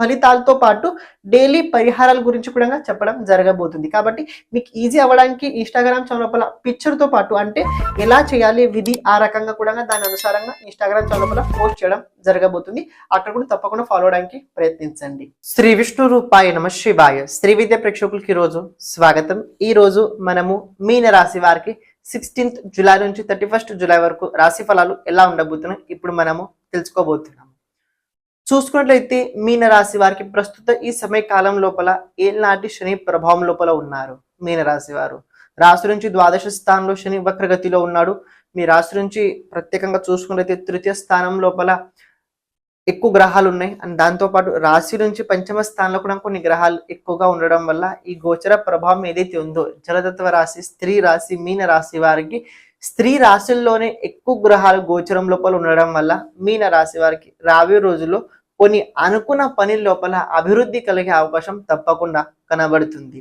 ఫలితాలతో పాటు డైలీ పరిహారాల గురించి కూడా చెప్పడం జరగబోతుంది. కాబట్టి మీకు ఈజీ అవ్వడానికి ఇన్స్టాగ్రామ్ చౌలపల పిక్చర్తో పాటు అంటే ఎలా చేయాలి విధి ఆ రకంగా కూడా దాని అనుసారంగా ఇన్స్టాగ్రామ్ చౌలపల పోస్ట్ చేయడం జరగబోతుంది. అక్కడ కూడా తప్పకుండా ఫాలో అవడానికి ప్రయత్నించండి. శ్రీ విష్ణు రూపాయ నమ శివాయ. శ్రీ విద్య ప్రేక్షకులకి రోజు స్వాగతం. ఈ రోజు మనము మీన రాశి వారికి సిక్స్టీన్త్ జూలై నుంచి థర్టీ ఫస్ట్ జూలై వరకు రాశి ఫలాలు ఎలా ఉండబోతున్నాయి ఇప్పుడు మనము తెలుసుకోబోతున్నాం. చూసుకున్నట్లయితే మీనరాశి వారికి ప్రస్తుత ఈ సమయ కాలం లోపల ఏనాటి శని ప్రభావం లోపల ఉన్నారు. మీన రాశి వారు. రాశి నుంచి ద్వాదశ స్థానంలో శని వక్రగతిలో ఉన్నాడు. మీ రాశి నుంచి ప్రత్యేకంగా చూసుకున్నట్లయితే తృతీయ స్థానం లోపల ఎక్కువ గ్రహాలు ఉన్నాయి. అండ్ దాంతోపాటు రాశి నుంచి పంచమ స్థానంలో కూడా కొన్ని గ్రహాలు ఎక్కువగా ఉండడం వల్ల ఈ గోచర ప్రభావం ఏదైతే ఉందో జలతత్వ రాశి స్త్రీ రాశి మీన రాశి వారికి స్త్రీ రాశుల్లోనే ఎక్కువ గ్రహాలు గోచరం లోపల ఉండడం వల్ల మీన రాశి వారికి రాబోయే రోజుల్లో కొన్ని అనుకున్న పని లోపల అభివృద్ధి కలిగే అవకాశం తప్పకుండా కనబడుతుంది.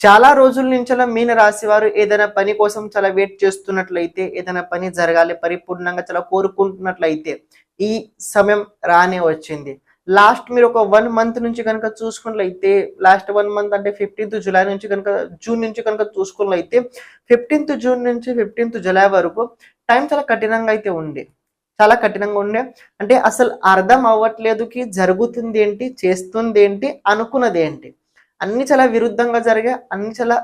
చాలా రోజుల నుంచి మీన రాశి వారు ఏదైనా పని కోసం చాలా వెయిట్ చేస్తున్నట్లయితే ఏదైనా పని జరగాలి పరిపూర్ణంగా చాలా కోరుకుంటున్నట్లయితే ఈ సమయం రానే వచ్చింది. లాస్ట్ మీరు ఒక వన్ మంత్ నుంచి కనుక చూసుకున్నట్లయితే లాస్ట్ వన్ మంత్ అంటే ఫిఫ్టీన్త్ జూలై నుంచి కనుక జూన్ నుంచి కనుక చూసుకున్నట్లయితే ఫిఫ్టీన్త్ జూన్ నుంచి ఫిఫ్టీన్త్ జూలై వరకు టైం చాలా కఠినంగా అయితే ఉంది చాలా కఠినంగా ఉండే. అంటే అసలు అర్థం అవ్వట్లేదుకి జరుగుతుంది ఏంటి చేస్తుంది ఏంటి అనుకున్నది ఏంటి. అన్ని చాలా విరుద్ధంగా జరిగాయి అన్ని చాలా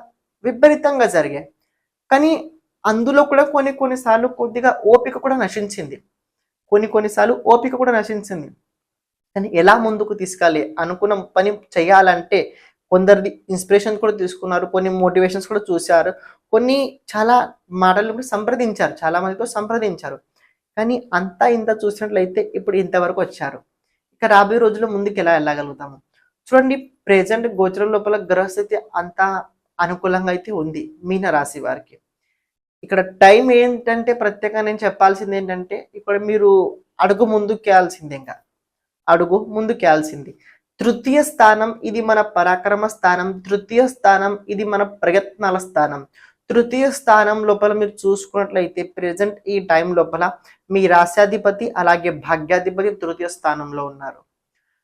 విపరీతంగా జరిగాయి. కానీ అందులో కూడా కొన్ని కొన్నిసార్లు కొద్దిగా ఓపిక కూడా నశించింది. కొన్ని కొన్నిసార్లు ఓపిక కూడా నశించింది. కానీ ఎలా ముందుకు తీసుకెళ్ళాలి అనుకున్న పని చేయాలంటే కొందరిది ఇన్స్పిరేషన్ కూడా తీసుకున్నారు కొన్ని మోటివేషన్స్ కూడా చూశారు కొన్ని చాలా మాటలు కూడా సంప్రదించారు చాలా మందితో సంప్రదించారు. కానీ అంతా ఇంత చూసినట్లయితే ఇప్పుడు ఇంతవరకు వచ్చారు. ఇక రాబోయే రోజుల్లో ముందుకు ఎలా వెళ్ళగలుగుతాము? చూడండి ప్రెజెంట్ గోచరం లోపల గ్రహస్థితి అంతా అనుకూలంగా అయితే ఉంది మీన రాశి వారికి. ఇక్కడ టైం ఏంటంటే ప్రత్యేకంగా నేను చెప్పాల్సింది ఏంటంటే ఇక్కడ మీరు అడుగు ముందుకేయాల్సింది ఇంకా. అడుగు ముందుకేయాల్సింది తృతీయ స్థానం ఇది మన పరాక్రమ స్థానం. తృతీయ స్థానం ఇది మన ప్రయత్నాల స్థానం. తృతీయ స్థానం లోపల మీరు చూసుకున్నట్లయితే ప్రజెంట్ ఈ టైం లోపల మీ రాశ్యాధిపతి అలాగే భాగ్యాధిపతి తృతీయ స్థానంలో ఉన్నారు.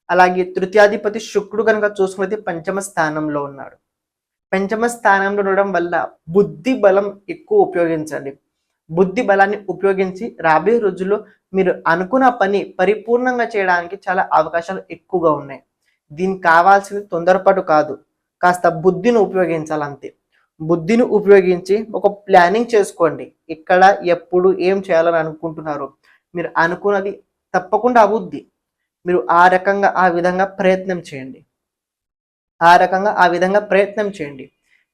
అలాగే తృతీయాధిపతి శుక్రుడు కనుక చూసుకున్నది పంచమ స్థానంలో ఉన్నాడు. పంచమ స్థానంలో ఉండడం వల్ల బుద్ధి బలం ఎక్కువ ఉపయోగించండి. బుద్ధి బలాన్ని ఉపయోగించి రాబోయే రోజుల్లో మీరు అనుకున్న పని పరిపూర్ణంగా చేయడానికి చాలా అవకాశాలు ఎక్కువగా ఉన్నాయి. దీనికి కావాల్సింది తొందరపాటు కాదు. కాస్త బుద్ధిని ఉపయోగించాలంతే. బుద్ధిని ఉపయోగించి ఒక ప్లానింగ్ చేసుకోండి. ఇక్కడ ఎప్పుడు ఏం చేయాలని అనుకుంటున్నారు. మీరు అనుకున్నది తప్పకుండా అవుద్ది. మీరు ఆ రకంగా ఆ విధంగా ప్రయత్నం చేయండి. ఆ రకంగా ఆ విధంగా ప్రయత్నం చేయండి.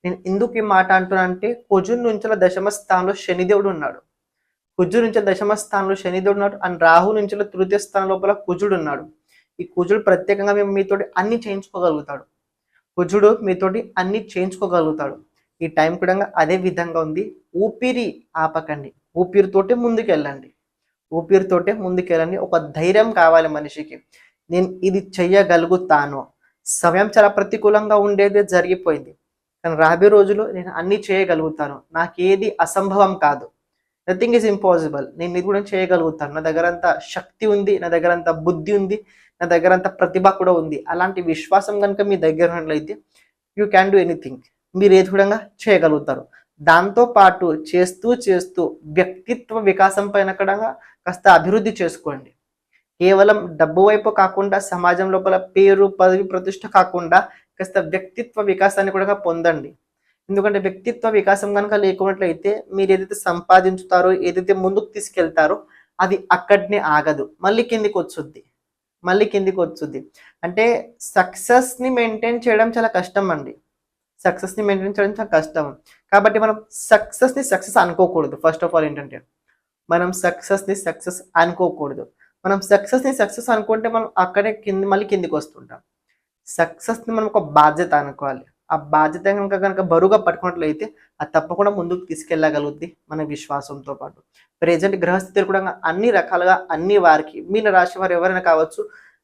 నేను ఎందుకు ఈ మాట అంటున్నాను అంటే కుజుడు నుంచి దశమ స్థానంలో శనిదేవుడు ఉన్నాడు. కుజుడు నుంచి దశమ స్థానంలో శనిదేవుడు ఉన్నాడు. అండ్ రాహు నుంచి తృతీయ స్థానం లోపల కుజుడు ఉన్నాడు. ఈ కుజుడు ప్రత్యేకంగా మేము మీతోటి అన్ని చేయించుకోగలుగుతాడు. కుజుడు మీతోటి అన్ని చేయించుకోగలుగుతాడు. ఈ టైం కూడా అదే విధంగా ఉంది. ఊపిరి ఆపకండి. ఊపిరితోటే ముందుకు వెళ్ళండి ఊపిరితోటే ముందుకెళ్ళండి. ఒక ధైర్యం కావాలి మనిషికి. నేను ఇది చెయ్యగలుగుతాను. సమయం చాలా ప్రతికూలంగా ఉండేదే జరిగిపోయింది. కానీ రాబోయే రోజులో నేను అన్ని చేయగలుగుతాను. నాకేది అసంభవం కాదు. నథింగ్ ఈజ్ ఇంపాసిబుల్ నేను ఇది కూడా చేయగలుగుతాను. నా దగ్గర అంత శక్తి ఉంది నా దగ్గర అంత బుద్ధి ఉంది నా దగ్గర అంత ప్రతిభ కూడా ఉంది. అలాంటి విశ్వాసం కనుక మీ దగ్గర ఉన్నట్లయితే యూ క్యాన్ డూ ఎనీథింగ్ మీరు ఏది కూడా చేయగలుగుతారు. దాంతో పాటు చేస్తూ చేస్తూ వ్యక్తిత్వ వికాసం పైన కూడా కాస్త అభివృద్ధి చేసుకోండి. కేవలం డబ్బు వైపు కాకుండా సమాజం లోపల పేరు పదవి ప్రతిష్ట కాకుండా కాస్త వ్యక్తిత్వ వికాసాన్ని కూడా పొందండి. ఎందుకంటే వ్యక్తిత్వ వికాసం కనుక లేకున్నట్లయితే మీరు ఏదైతే సంపాదించుతారో ఏదైతే ముందుకు తీసుకెళ్తారో అది అక్కడనే ఆగదు. మళ్ళీ కిందికి వచ్చుద్ది. మళ్ళీ కిందికి వచ్చుద్ది. అంటే సక్సెస్ని మెయింటైన్ చేయడం చాలా కష్టం అండి. సక్సెస్ని మెయింటైన్ చేయడం చాలా కష్టం. కాబట్టి మనం సక్సెస్ని సక్సెస్ అనుకోకూడదు. ఫస్ట్ ఆఫ్ ఆల్ ఏంటంటే మనం సక్సెస్ని సక్సెస్ అనుకోకూడదు. మనం సక్సెస్ని సక్సెస్ అనుకుంటే మనం అక్కడే కింది మళ్ళీ కిందికి వస్తుంటాం. సక్సెస్ని మనం ఒక బాధ్యత అనుకోవాలి. ఆ బాధ్యత కనుక కనుక బరువుగా పట్టుకున్నట్లయితే అది తప్పకుండా ముందుకు తీసుకెళ్ళగలుగుద్ది మన విశ్వాసంతో పాటు. ప్రజెంట్ గ్రహస్థితులు కూడా అన్ని రకాలుగా అన్ని వారికి మీన రాశి వారు ఎవరైనా కావచ్చు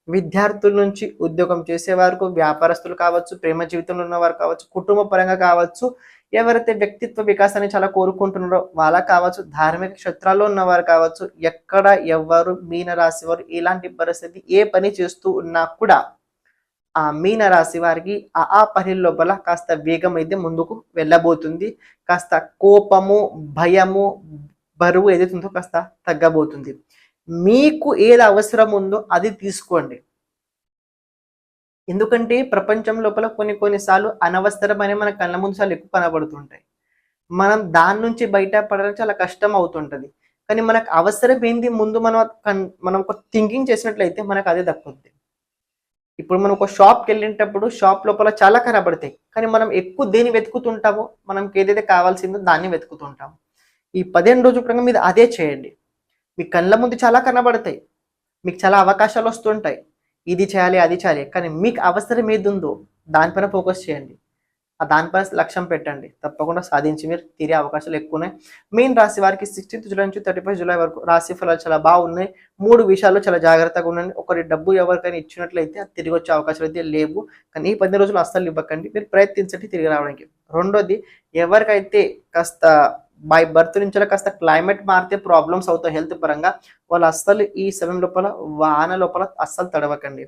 విద్యార్థుల నుంచి ఉద్యోగం చేసే వారు వ్యాపారస్తులు కావచ్చు ప్రేమ జీవితంలో ఉన్నవారు కావచ్చు కుటుంబ పరంగా కావచ్చు ఎవరైతే వ్యక్తిత్వ వికాసాన్ని చాలా కోరుకుంటున్నారో వాళ్ళ కావచ్చు ధార్మిక క్షేత్రాల్లో ఉన్నవారు కావచ్చు ఎక్కడ ఎవరు మీనరాశి వారు ఇలాంటి పరిస్థితి ఏ పని చేస్తూ ఉన్నా కూడా ఆ మీన రాశి వారికి ఆ ఆ పని లోపల కాస్త వేగం అయితే ముందుకు వెళ్ళబోతుంది. కాస్త కోపము భయము బరువు ఏదైతే ఉందో కాస్త తగ్గబోతుంది. మీకు ఏది అవసరం ఉందో అది తీసుకోండి. ఎందుకంటే ప్రపంచం లోపల కొన్ని కొన్నిసార్లు అనవసరమైన మన కళ్ళ ముందు చాలా ఎక్కువ కనబడుతుంటాయి. మనం దాని నుంచి బయటపడడం చాలా కష్టం అవుతుంటుంది. కానీ మనకు అవసరం ఏంది? ముందు మనం కన్- మనం ఒక థింకింగ్ చేసినట్లయితే మనకు అదే దక్కుద్ది. ఇప్పుడు మనం ఒక షాప్కి వెళ్ళేటప్పుడు షాప్ లోపల చాలా కనబడతాయి. కానీ మనం ఎక్కువ దేని వెతుకుతుంటామో మనకి ఏదైతే కావాల్సిందో దాన్ని వెతుకుతుంటాము ఈ పదిహేను రోజుల క్రితం మీరు అదే చేయండి. మీ కళ్ళ ముందు చాలా కనబడతాయి. మీకు చాలా అవకాశాలు వస్తుంటాయి. ఇది చేయాలి అది చేయాలి. కానీ మీకు అవసరం ఏది ఉందో దానిపైన ఫోకస్ చేయండి. ఆ దానిపైన లక్ష్యం పెట్టండి. తప్పకుండా సాధించి మీరు తీరే అవకాశాలు ఎక్కువ ఉన్నాయి. మెయిన్ రాశి వారికి సిక్స్టీన్త్ జూలై నుంచి థర్టీ ఫస్ట్ జూలై వరకు రాశి ఫలాలు చాలా బాగున్నాయి మూడు విషయాల్లో చాలా జాగ్రత్తగా ఉండండి. ఒకరి డబ్బు ఎవరికైనా ఇచ్చినట్లయితే అది తిరిగి వచ్చే అవకాశాలు అయితే లేవు. కానీ ఈ పది రోజులు అస్సలు ఇవ్వకండి. మీరు ప్రయత్నించండి తిరిగి రావడానికి. రెండోది ఎవరికైతే కాస్త బై బర్త్ నుంచి కాస్త క్లైమేట్ మారితే ప్రాబ్లమ్స్ అవుతాయి హెల్త్ పరంగా. వాళ్ళు అస్సలు ఈ సమయం లోపల వాన లోపల అస్సలు తడవకండి.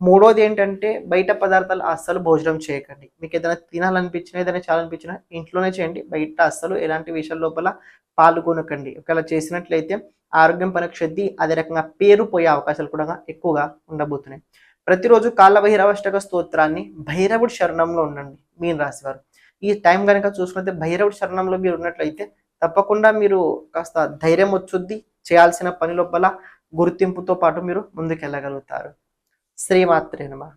మూడోది ఏంటంటే బయట పదార్థాలు అస్సలు భోజనం చేయకండి. మీకు ఏదైనా తినాలనిపించినా ఏదైనా చేయాలనిపించినా ఇంట్లోనే చేయండి. బయట అస్సలు ఎలాంటి విషయాల లోపల పాల్గొనకండి ఒకవేళ చేసినట్లయితే ఆరోగ్యం పైన అదే రకంగా పేరు పోయే అవకాశాలు కూడా ఎక్కువగా ఉండబోతున్నాయి. ప్రతిరోజు కాళ్ళ బహిరవష్టక స్తోత్రాన్ని భైరవుడి శరణంలో ఉండండి. మీన రాశివారు ఈ టైం కనుక చూసుకుంటే భైరవుడి శరణంలో మీరు ఉన్నట్లయితే తప్పకుండా మీరు కాస్త ధైర్యం వచ్చుద్ది. చేయాల్సిన పని లోపల గుర్తింపుతో పాటు మీరు ముందుకెళ్ళగలుగుతారు. శ్రీమాత్రేనమా